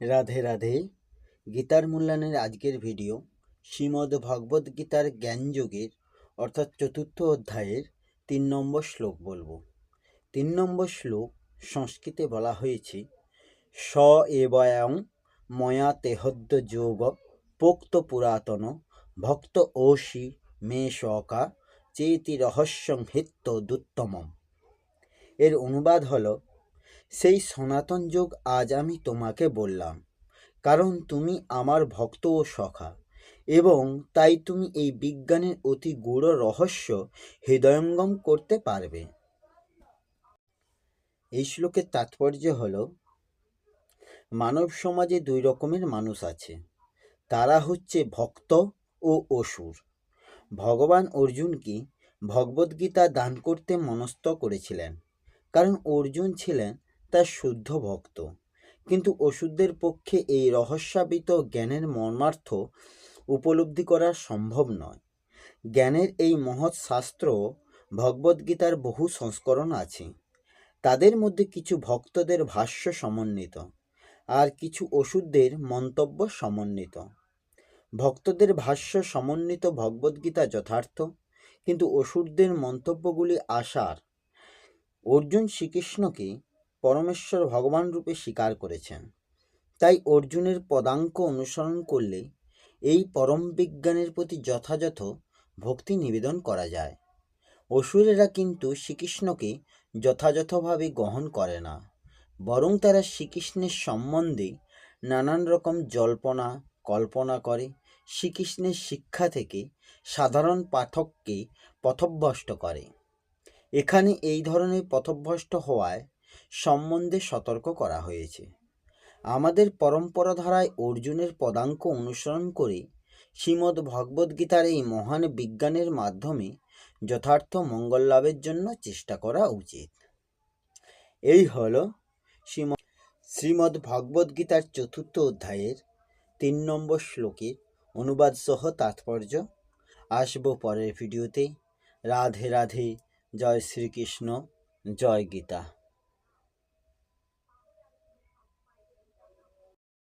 রাধে রাধে। গীতার মূল্যায়নের আজকের ভিডিও শ্রীমদ্ ভগবদ গীতার জ্ঞানযোগের অর্থাৎ চতুর্থ অধ্যায়ের তিন নম্বর শ্লোক বলব। তিন নম্বর শ্লোক সংস্কৃতে বলা হয়েছে, স এবয়ং ময়া তেহদ্য যোগ পোক্ত পুরাতন ভক্ত ওষি মে শকা, চেতি রহস্যং হিত্য দুত্তমম। এর অনুবাদ হলো সেই সনাতন যোগ আজ আমি তোমাকে বললাম, কারণ তুমি আমার ভক্ত ও সখা, এবং তাই তুমি এই বিজ্ঞানের অতি গূঢ় রহস্য হৃদয়ঙ্গম করতে পারবে। এই শ্লোকের তাৎপর্য হল, মানব সমাজে দুই রকমের মানুষ আছে, তারা হচ্ছে ভক্ত ও অসুর। ভগবান অর্জুনকে ভগবদ্গীতা দান করতে মনস্থ করেছিলেন, কারণ অর্জুন ছিলেন তার শুদ্ধ ভক্ত। কিন্তু ওষুধদের পক্ষে এই রহস্যাবিত জ্ঞানের মর্মার্থ উপলব্ধি করা সম্ভব নয়। জ্ঞানের এই মহৎ শাস্ত্র ভগবদ্গীতার বহু সংস্করণ আছে। তাদের মধ্যে কিছু ভক্তদের ভাষ্য সমন্বিত, আর কিছু ওষুধদের মন্তব্য সমন্বিত। ভক্তদের ভাষ্য সমন্বিত ভগবদ্গীতা যথার্থ, কিন্তু অসুরদের মন্তব্যগুলি আসার অর্জুন শ্রীকৃষ্ণকে পরমেশ্বর ভগবান রূপে স্বীকার করেছেন। তাই অর্জুনের পদাঙ্ক অনুসরণ করলে এই পরম বিজ্ঞানের প্রতি যথাযথ ভক্তি নিবেদন করা যায়। অসুরেরা কিন্তু শ্রীকৃষ্ণকে যথাযথভাবে গ্রহণ করে না, বরং তারা শ্রীকৃষ্ণের সম্বন্ধে নানান রকম জল্পনা, কল্পনা করে, শ্রীকৃষ্ণের শিক্ষা থেকে সাধারণ পাঠককে পথভ্রষ্ট করে। এখানে এই ধরনের পথভ্রষ্ট হওয়ায় সম্বন্ধে সতর্ক করা হয়েছে। আমাদের পরম্পরা ধারায় অর্জুনের পদাঙ্ক অনুসরণ করে শ্রীমদ্ ভগবদ্গীতার এই মহান বিজ্ঞানের মাধ্যমে যথার্থ মঙ্গল লাভের জন্য চেষ্টা করা উচিত। এই হল শ্রীম শ্রীমদ্ ভগবদ্গীতার চতুর্থ অধ্যায়ের তিন নম্বর শ্লোকের অনুবাদ সহ তাৎপর্য। আসব পরের ভিডিওতে। রাধে রাধে। জয় শ্রীকৃষ্ণ। জয় গীতা।